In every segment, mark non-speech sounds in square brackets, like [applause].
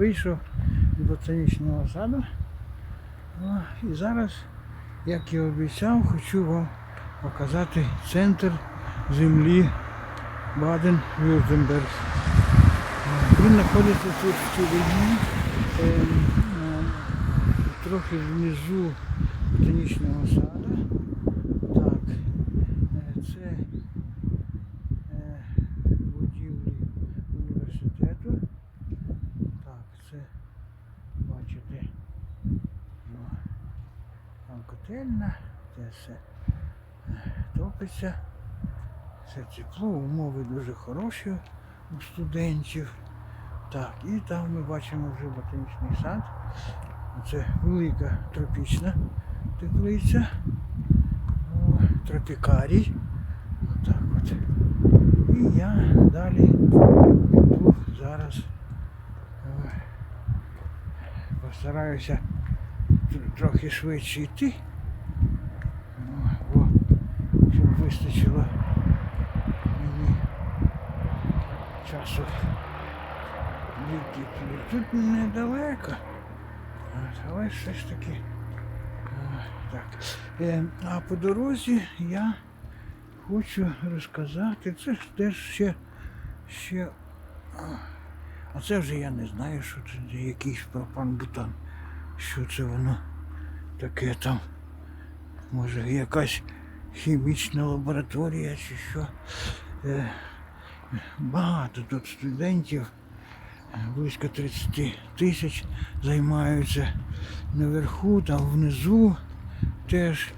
вийшов з ботанічного саду. О, і зараз, як і обіцяв, хочу вам показати центр землі Баден-Вюртемберг. Він знаходиться тут в Тюріні, е, е, трохи внизу ботанічного саду. Так, е, це е, будівлі університету. Так, це бачите. ну, Там це все е, топиться. Все тепло, умови дуже хороші у студентів. Так, і там ми бачимо вже ботанічний сад. Це велика тропічна теплиця. Тропікарій. Отак от. І я далі піду зараз е, постараюся трохи швидше йти. О, бо щоб вистачило мені часу. Тут недалеко. Але все ж таки. Так. Е, А по дорозі я хочу розказати. Це ж теж ще. ще а, це вже я не знаю, що це якийсь пропан-бутан. Що це воно таке там. Може якась хімічна лабораторія чи що. Е, Багато тут студентів, близько 30 тисяч займаються наверху, там внизу теж.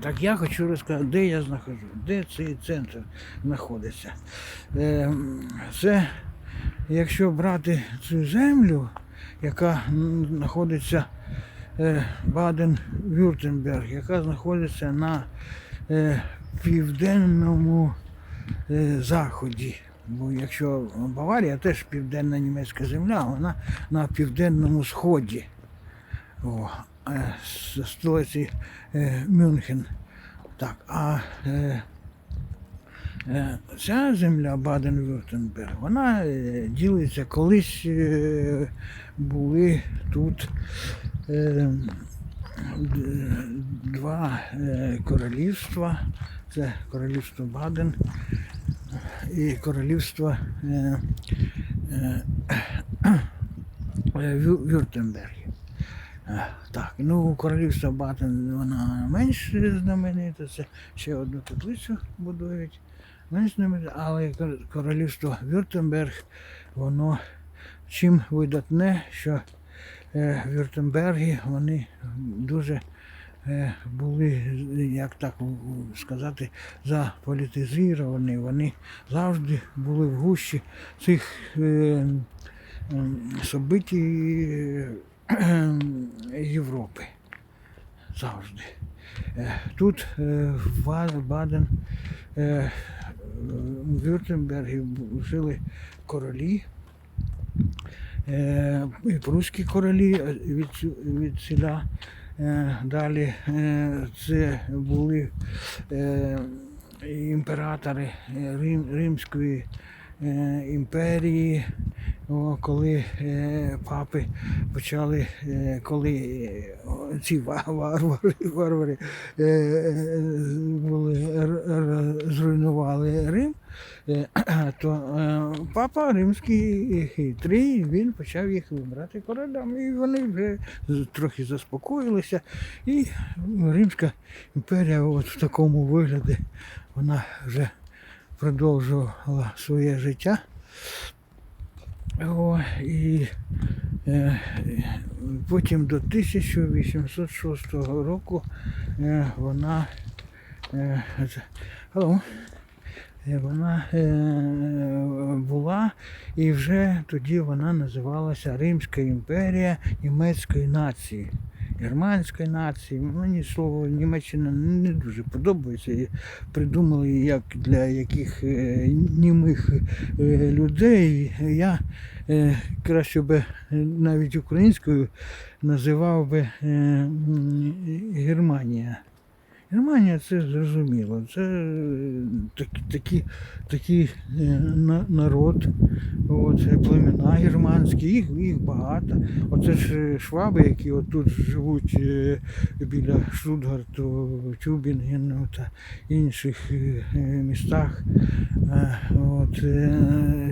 Так я хочу розказати, де я знаходжу, де цей центр знаходиться. Е, Це, якщо брати цю землю, яка знаходиться е, Баден-Вюртемберг, яка знаходиться на е, південному е, заході. Бо якщо Баварія теж південна німецька земля, вона на південному сході. О, столиці Мюнхен. Так, а ця земля Баден-Вюртемберг, вона е, ділиться колись е, були тут е, два е, королівства. Це королівство Баден і королівство е, е, е, Вю- Вюртемберг. Е, Так, ну королівство Батен вона менш знаменита, це ще одну теплицю будують. Але кор- королівство Вюртемберг, воно чим видатне, що е, Вюртемберги вони дуже е, були, як так сказати, заполітизовані. Вони завжди були в гущі цих е, событій е, Європи. Завжди. Тут в Баден в Вюртембергі жили королі, е, і прусські королі е, від, від селя. Е, Далі це були імператори Рим, Римської імперії, о, коли е, папи почали, е, коли е, ці варвари, варвари були, зруйнували Рим, [clears throat] то папа римський хитрий, він почав їх вибрати королями, і вони вже трохи заспокоїлися. І Римська імперія от в такому вигляді вона вже продовжувала своє життя. О, і е, потім до 1806 року е, вона е, hello, Е, вона е, була, і вже тоді вона називалася Римська імперія німецької нації. Германської нації. Мені слово Німеччина не дуже подобається. І Придумали як для яких е, німих е, людей. Я е, краще би навіть українською називав би Германія. Германія це зрозуміло. Це е, такі, такі, такий е, народ, от, племена германські, їх, їх багато. Оце ж е, шваби, які отут живуть біля Штутгарту, Тюбінгену та інших містах. От,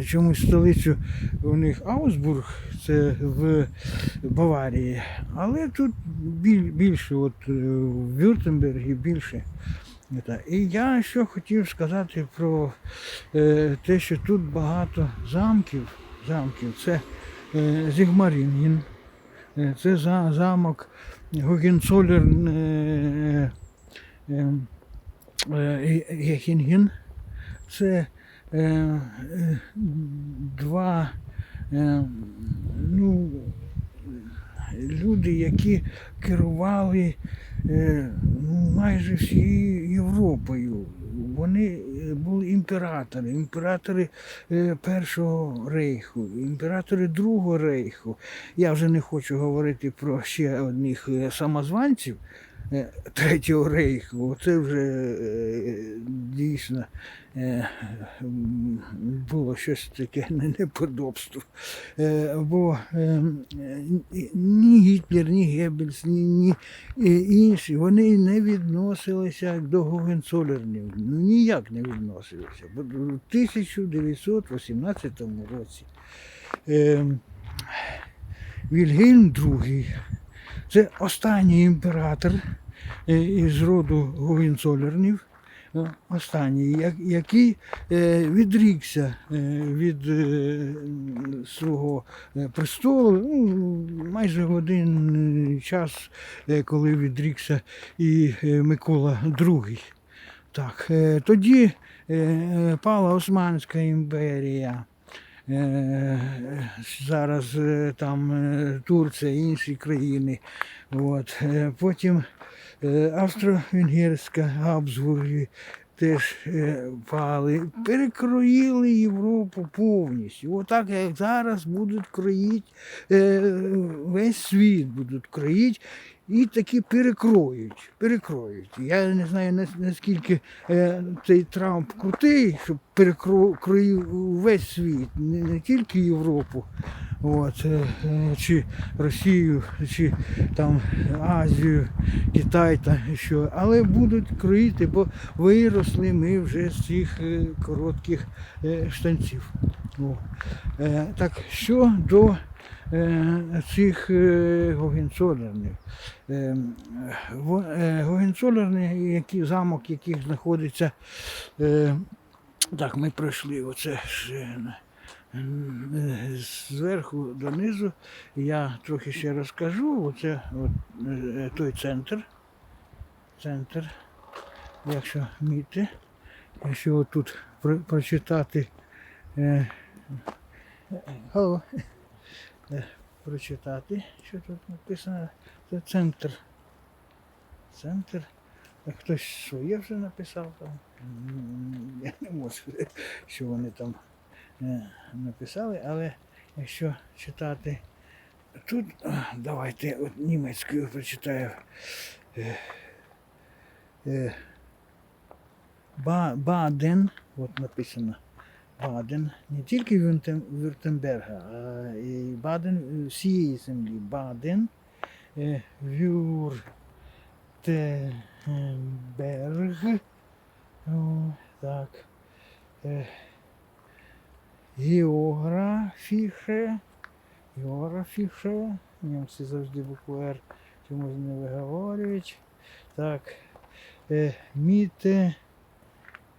чомусь столицю у них Аусбург, це в Баварії, але тут більше, от в Вюртембергі більше. І я що хотів сказати про е, те, що тут багато замків. замків. Це е, Зігмарінген, е, це замок Гогенцоллерн е, е, Це два ну, люди, які керували е, майже всією Європою. Вони е, були імператори, імператори е, Першого рейху, імператори Другого рейху. Я вже не хочу говорити про ще одних самозванців Третього рейху. Це вже е, дійсно е, було щось таке неподобство. Е, Бо е, ні Гітлер, ні Геббельс, ні, е, інші, вони не відносилися до Гогенцолернів. Ну ніяк не відносилися. Бо в 1918 році е, Вільгельм II це останній імператор е, із роду Гогенцолернів. е, Останній, який е, відрікся е, від свого престолу ну, майже один час, коли відрікся і Микола II. Так, тоді пала Османська імперія. Е, Зараз е, там е, Турція, інші країни. От. Потім Австро-Венгерська Габсбурги теж пали, перекроїли Європу повністю. Отак, як зараз будуть кроїть весь світ будуть кроїть. І таки перекроють, перекроють. Я не знаю наскільки е, цей Трамп крутий, щоб перекроїв весь світ, не тільки Європу, от, е, е, чи Росію, чи там Азію, Китай та що, але будуть кроїти, бо виросли ми вже з цих е, коротких штанців. О. Так що до цих е, Гогенцолернів. Е, во- е, Гогенцолерни, які, замок яких знаходиться, так, ми пройшли оце ж, зверху донизу. Я трохи ще розкажу. Оце от, е, той центр. Центр. Якщо міти, якщо отут про- прочитати. Е, е, Алло. Е, прочитати, що тут написано. Це центр. Центр. Хтось своє вже написав там. Я не можу, [laughs] що вони там е, написали, але якщо читати тут, давайте от німецькою прочитаю. Е, е, Ба- Баден, от написано. Баден, не тільки Вюртем- Вюртемберга, а і Баден всієї землі. Баден, е, Вюртемберг, так, е, Географіше, Географіше, німці завжди букву Р чомусь не виговорюють. Так, е, Міте,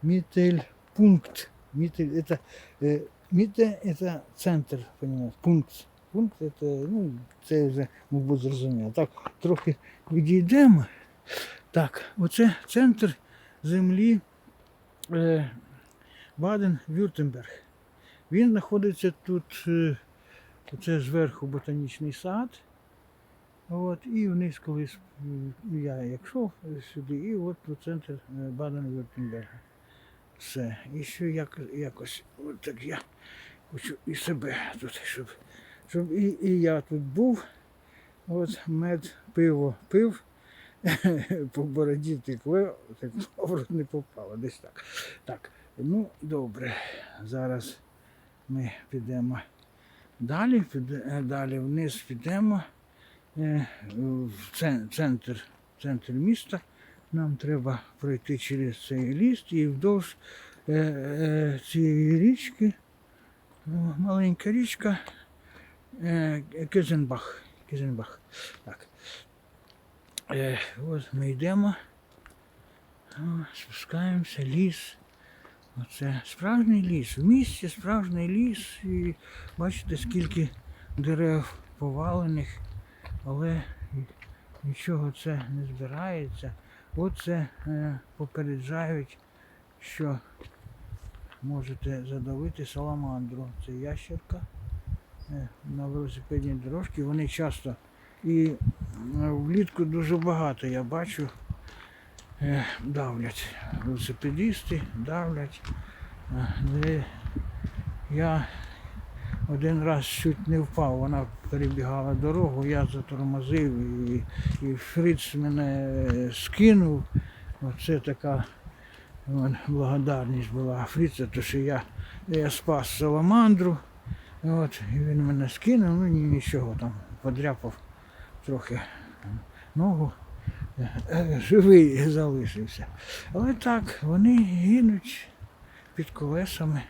Мітельпункт. Митель это э, Міте это центр, понимаешь, пункт. Пункт это, ну, це вже, мабуть, зрозуміло. Так, трохи відійдемо. Так, оце центр землі е, Баден-Вюртемберг. Він знаходиться тут, е, оце зверху ботанічний сад. От, і вниз колись я як йшов сюди, і от тут центр е, Баден-Вюртемберга. Все. І ще як, якось, от так я хочу і себе тут, щоб, щоб і, і я тут був. От мед, пиво пив, [laughs] по бороді текло, текло, [laughs] в рот не попало. Десь так. Так, ну добре. Зараз ми підемо далі, піде- е, далі вниз підемо е, в центр, центр міста. Нам треба пройти через цей ліс і вдовж е, е, цієї річки, маленька річка е, Кезенбах. Кезенбах. Так. Е, ось ми йдемо, спускаємося, ліс. Оце справжній ліс. В місті справжній ліс. І бачите, скільки дерев повалених, але нічого це не збирається. Оце е, попереджають, що можете задавити саламандру. Це ящерка е, на велосипедній дорожці. Вони часто і е, влітку дуже багато я бачу. Давлять велосипедисти, давлять. Я один раз чуть не впав, вона перебігала дорогу, я затормозив і, і Фриц мене скинув. Оце така благодарність була Фріца, то що я, я спас саламандру. От, і він мене скинув, ну нічого там, подряпав трохи ногу. Е, Живий залишився. Але так, вони гинуть під колесами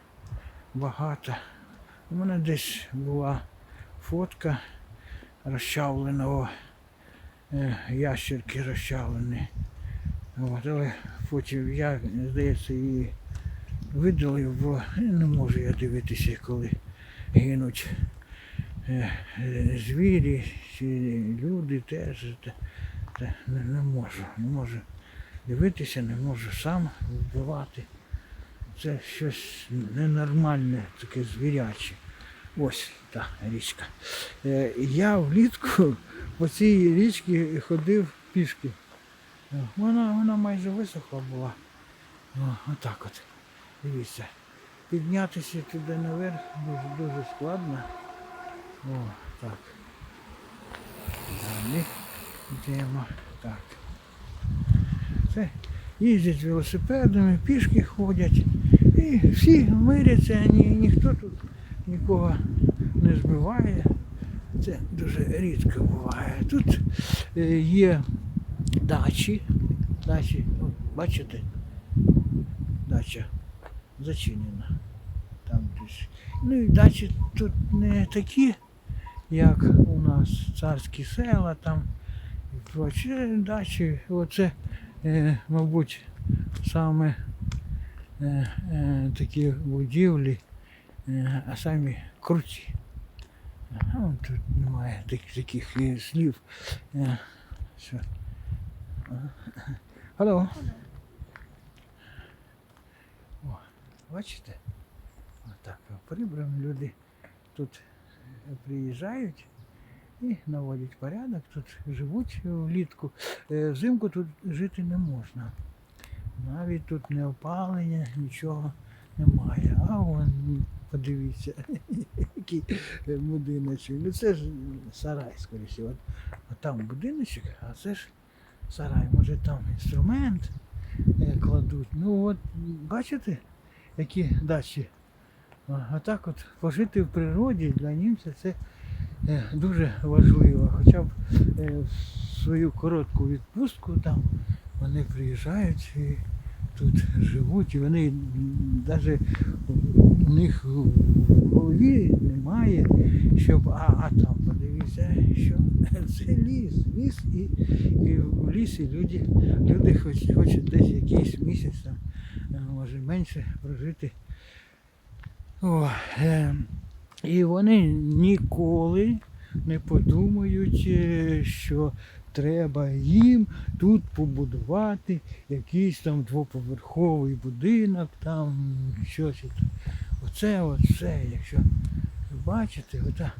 багато. У мене десь була фотка розчавленого е, ящерки розчавлені. От, але потім я, здається, її видалив, бо не можу я дивитися, коли гинуть е, звірі чи люди теж. Те, не, не можу, не можу дивитися, не можу сам вбивати. Це щось ненормальне, таке звіряче. Ось та річка. Е, Я влітку по цій річці ходив пішки. Вона, вона майже висохла була. О, отак от. Дивіться. Піднятися туди наверх дуже, дуже складно. О, так. Далі йдемо. Так. Це їздять велосипедами, пішки ходять. І всі миряться, ні, ніхто тут нікого не збиває. Це дуже рідко буває. Тут е, є дачі. Дачі, от, бачите? Дача зачинена. Там. Ну і дачі тут не такі, як у нас царські села там і прочі дачі. Оце, е, мабуть, саме е, е, такі будівлі, а самі круті. Вон тут немає таких, таких слів. Що. Алло. О, бачите? Отак прибрано люди тут приїжджають і наводять порядок, тут живуть влітку. Е, Взимку тут жити не можна. Навіть тут не опалення, нічого немає. А вон, подивіться, [laughs] який будиночок. Ну це ж сарай, скоріше. От, от там будиночок, а це ж сарай. Може там інструмент е, кладуть. Ну от бачите, які дачі. А так от пожити в природі для німця це дуже важливо. Хоча б е, свою коротку відпустку там вони приїжджають і тут живуть, і вони навіть у них в голові немає, щоб а, а там подивіться, що [laughs] це ліс, ліс і, і в лісі люди, люди хоч, хочуть десь якийсь місяць там, е, може менше прожити. О, е, і вони ніколи не подумають, е, що треба їм тут побудувати якийсь там двоповерховий будинок, там щось. от. Оце якщо бачите, ота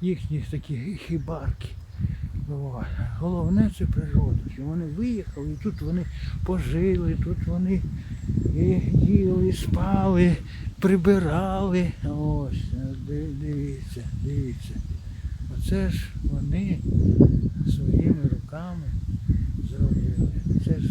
їхні такі хібарки. О, головне це природа, що вони виїхали, і тут вони пожили, тут вони і їли, спали, прибирали. Ось, дивіться, дивіться. Оце ж вони своїми руками зробили. Це ж